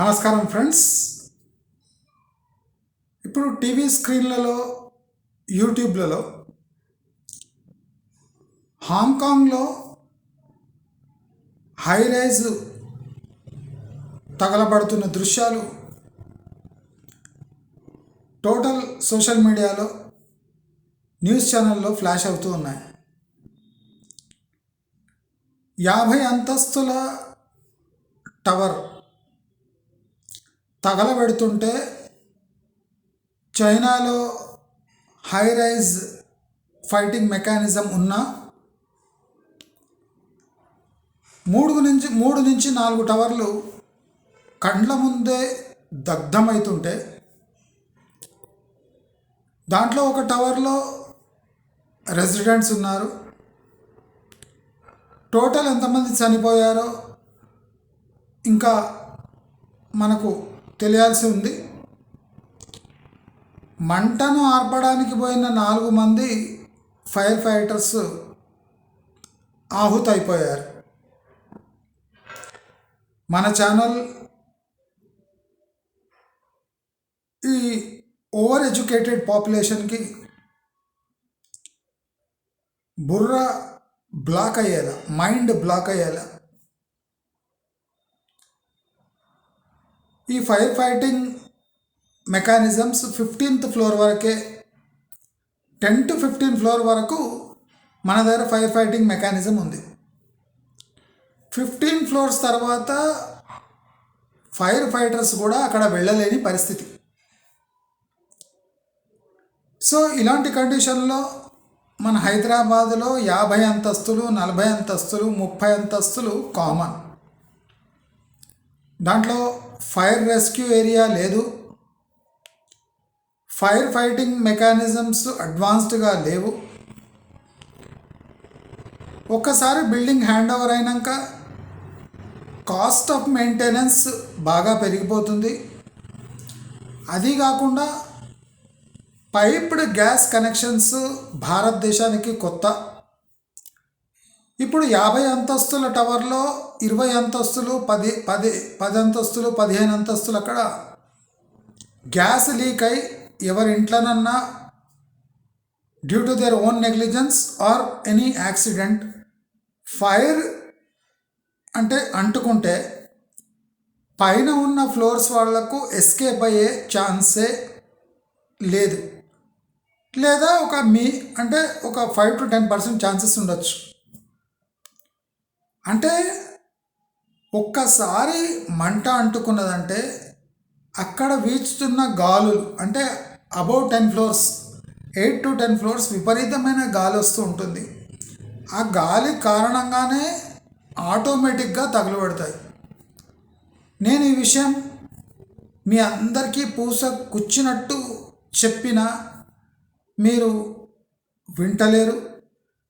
నమస్కారం ఫ్రెండ్స్. ఇప్పుడు టీవీ స్క్రీన్లలో యూట్యూబ్లలో హాంకాంగ్లో హై రైజ్ తగలబడుతున్న దృశ్యాలు టోటల్ సోషల్ మీడియాలో న్యూస్ ఛానల్లో ఫ్లాష్ అవుతూ ఉన్నాయి. యాభై అంతస్తుల టవర్ తగలబెడుతుంటే చైనాలో హై రైజ్ ఫైటింగ్ మెకానిజం ఉన్న మూడు నుంచి మూడు నుంచి నాలుగు టవర్లు కండ్ల ముందే దగ్ధమవుతుంటే దాంట్లో ఒక టవర్లో రెసిడెంట్స్ ఉన్నారు. టోటల్ ఎంతమంది చనిపోయారో ఇంకా మనకు తెలియాల్సి ఉంది. మంటను ఆర్పడానికి పోయిన నాలుగు మంది ఫైర్ ఫైటర్స్ ఆహుతైపోయారు. మన ఛానల్ ఈ ఓవర్ ఎడ్యుకేటెడ్ పాపులేషన్కి బుర్ర బ్లాక్ అయ్యేలా మైండ్ బ్లాక్ అయ్యేలా ఈ fire fighting mechanisms fifteenth floor వరకే టెన్ టు ఫిఫ్టీన్ ఫ్లోర్ వరకు మన దగ్గర ఫైర్ ఫైటింగ్ మెకానిజం ఉంది. ఫిఫ్టీన్ ఫ్లోర్స్ తర్వాత ఫైర్ ఫైటర్స్ కూడా అక్కడ వెళ్ళలేని పరిస్థితి. సో ఇలాంటి కండిషన్లో మన హైదరాబాదులో యాభై అంతస్తులు నలభై అంతస్తులు ముప్పై అంతస్తులు కామన్ దాంట్లో ఫైర్ రెస్క్యూ ఏరియా లేదు. ఫైర్ ఫైటింగ్ మెకానిజమ్స్ అడ్వాన్స్డ్గా లేవు. ఒక్కసారి బిల్డింగ్ హ్యాండ్ ఓవర్ అయినాక కాస్ట్ ఆఫ్ మెయింటెనెన్స్ బాగా పెరిగిపోతుంది. అది కాకుండా పైప్డ్ గ్యాస్ కనెక్షన్స్ భారతదేశానికి కొత్త. ఇప్పుడు యాభై అంతస్తుల టవర్లో ఇరవై అంతస్తులు పది పది పది అంతస్తులు పదిహేను అంతస్తులు అక్కడ. గ్యాస్ లీక్ అయి ఎవరి ఇంట్లోనన్నా due to their own negligence or any accident fire అంటే అంటుకుంటే పైన ఉన్న ఫ్లోర్స్ వాళ్ళకు ఎస్కేప్ అయ్యే ఛాన్సే లేదు. లేదా ఒక మీ అంటే ఒక five to ten percent chances ఉండొచ్చు. అంటే ఒక్కసారి మంట అంటుకున్నదంటే అక్కడ వీచుతున్న గాలులు అంటే above ten floors eight to ten floors విపరీతమైన గాలి వస్తూ ఉంటుంది. ఆ గాలి కారణంగానే ఆటోమేటిక్గా తగులబడతాయి. నేను ఈ విషయం మీ అందరికీ పూస కూర్చున్నట్టు చెప్పిన మీరు వింటలేరు.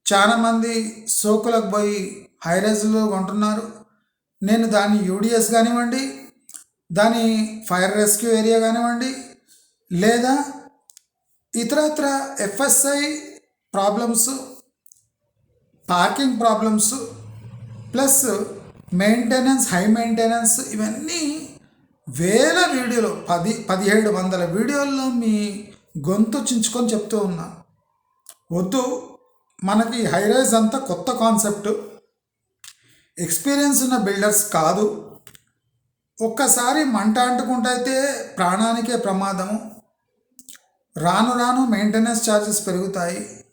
చాలామంది సోకులకు పోయి హైరైజ్లో కొంటున్నారు. నేను దాని యూడిఎస్ కానివ్వండి దాని ఫైర్ రెస్క్యూ ఏరియా కానివ్వండి లేదా ఇతరత్ర FSI problems parking problems plus maintenance high maintenance ఇవన్నీ వేల వీడియోలు పది పదిహేడు వందల వీడియోల్లో మీ గొంతు చించుకొని చెప్తూ ఉన్నా. వద్దు మనకి హైరైజ్ అంతా కొత్త కాన్సెప్ట్. ఎక్స్పీరియన్స్ ఉన్న బిల్డర్స్ కాదు. ఒక్కసారి మంట అంటుకుంటైతే ప్రాణానికే ప్రమాదము. రాను రాను మెయింటెనెన్స్ ఛార్జెస్ పెరుగుతాయి.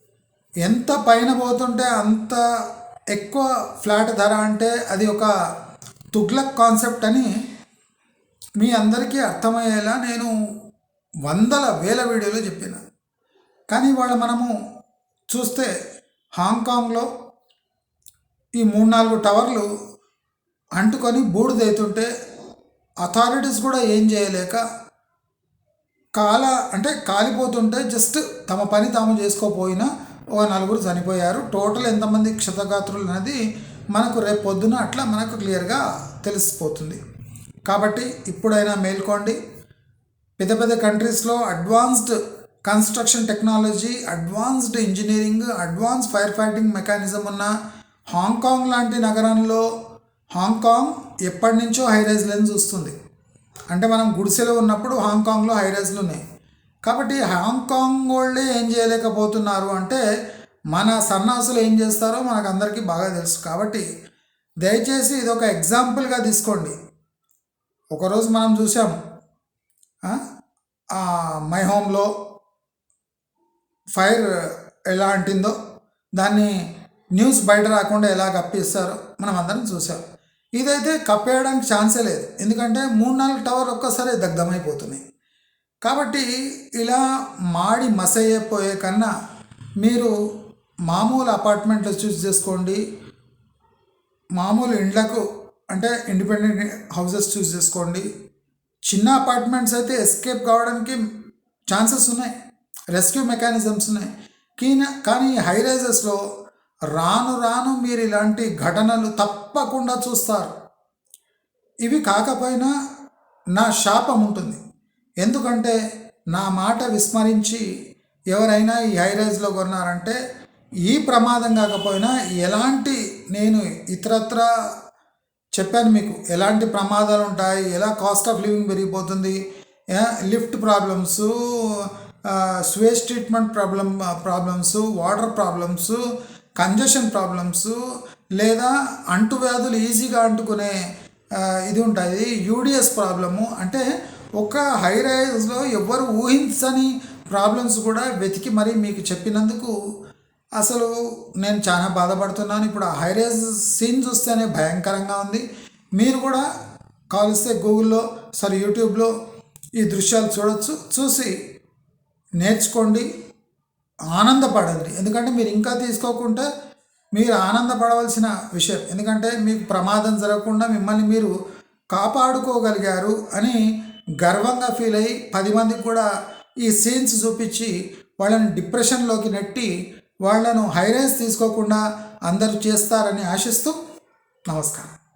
ఎంత పైన పోతుంటే అంత ఎక్కువ ఫ్లాట్ ధర అంటే అది ఒక తుగ్లక్ కాన్సెప్ట్ అని మీ అందరికీ అర్థమయ్యేలా నేను వందల వేల వీడియోలు చెప్పిన. కానీ ఇవాళ మనము చూస్తే హాంకాంగ్లో ఈ మూడు నాలుగు టవర్లు అంటుకొని బూడిదైతుంటే అథారిటీస్ కూడా ఏం చేయలేక కాల అంటే కాలిపోతుంటే జస్ట్ తమ పని తాము చేసుకోపోయినా ఒక నలుగురు చనిపోయారు. టోటల్ ఎంతమంది క్షతగాత్రులు అనేది మనకు రేపు పొద్దున అట్లా మనకు క్లియర్గా తెలిసిపోతుంది. కాబట్టి ఇప్పుడైనా మేల్కోండి. పెద్ద పెద్ద కంట్రీస్లో advanced construction technology advanced engineering advance fire fighting mechanism ఉన్న హాంకాంగ్ లాంటి నగరంలో హాంకాంగ్ ఎప్పటి నుంచో హైరైజ్ లెన్స్ వస్తుంది చూస్తుంది. అంటే మనం గుడిసెలో ఉన్నప్పుడు హాంకాంగ్లో హైరైజ్లు ఉన్నాయి. కాబట్టి హాంకాంగ్ వాళ్ళే ఏం చేయలేకపోతున్నారు అంటే మన సన్నాసులు ఏం చేస్తారో మనకు అందరికీ బాగా తెలుసు. కాబట్టి దయచేసి ఇది ఒక ఎగ్జాంపుల్గా తీసుకోండి. ఒకరోజు మనం చూసాం మై హోమ్లో ఫైర్ ఎలా అంటిందో దాన్ని న్యూస్ బయట రాకుండా ఎలా కప్పిస్తారో మనం అందరం చూసాం. ఇదైతే కప్పేయడానికి ఛాన్సే లేదు. ఎందుకంటే మూడు నాలుగు టవర్ ఒక్కసారి దగ్ధమైపోతున్నాయి. కాబట్టి ఇలా మాడి మసయ్యపోయే కన్నా మీరు మామూలు అపార్ట్మెంట్లు చూస్ చేసుకోండి. మామూలు ఇండ్లకు అంటే ఇండిపెండెంట్ హౌసెస్ చూస్ చేసుకోండి. చిన్న అపార్ట్మెంట్స్ అయితే ఎస్కేప్ కావడానికి ఛాన్సెస్ ఉన్నాయి. రెస్క్యూ మెకానిజమ్స్ ఉన్నాయి. కీన కానీ హై రైజెస్లో రాను రాను మీరు ఇలాంటి ఘటనలు తప్పకుండా చూస్తారు. ఇవి కాకపోయినా నా శాపం ఉంటుంది. ఎందుకంటే నా మాట విస్మరించి ఎవరైనా ఈ హైరైజ్లో కొన్నారంటే ఈ ప్రమాదం కాకపోయినా ఎలాంటి నేను ఇతరత్ర చెప్పాను మీకు ఎలాంటి ప్రమాదాలు ఉంటాయి ఎలా కాస్ట్ ఆఫ్ లివింగ్ పెరిగిపోతుంది lift problems sewage treatment problem problems water problems congestion problems లేదా అంటువ్యాధులు ఈజీగా అంటుకునే ఇది ఉంటుంది యూడిఎస్ ప్రాబ్లము అంటే ఒక హై రైజ్లో ఎవ్వరు ఊహించని ప్రాబ్లమ్స్ కూడా వెతికి మరీ మీకు చెప్పినందుకు అసలు నేను చాలా బాధపడుతున్నాను. ఇప్పుడు ఆ హై రైజ్ సీన్ చూస్తేనే భయంకరంగా ఉంది. మీరు కూడా కావలిస్తే గూగుల్లో సారీ యూట్యూబ్లో ఈ దృశ్యాలు చూడొచ్చు. చూసి నేర్చుకోండి. ఆనందపడండి ఎందుకంటే మీరు ఇంకా తీసుకోకుంటే మీరు ఆనందపడవలసిన విషయం. ఎందుకంటే మీకు ప్రమాదం జరగకుండా మిమ్మల్ని మీరు కాపాడుకోగలిగారు అని గర్వంగా ఫీల్ అయ్యి పది మందికి కూడా ఈ సీన్స్ చూపించి వాళ్ళని డిప్రెషన్లోకి నెట్టి వాళ్ళను హైరైజ్ తీసుకోకుండా అందరూ చేస్తారని ఆశిస్తూ నమస్కారం.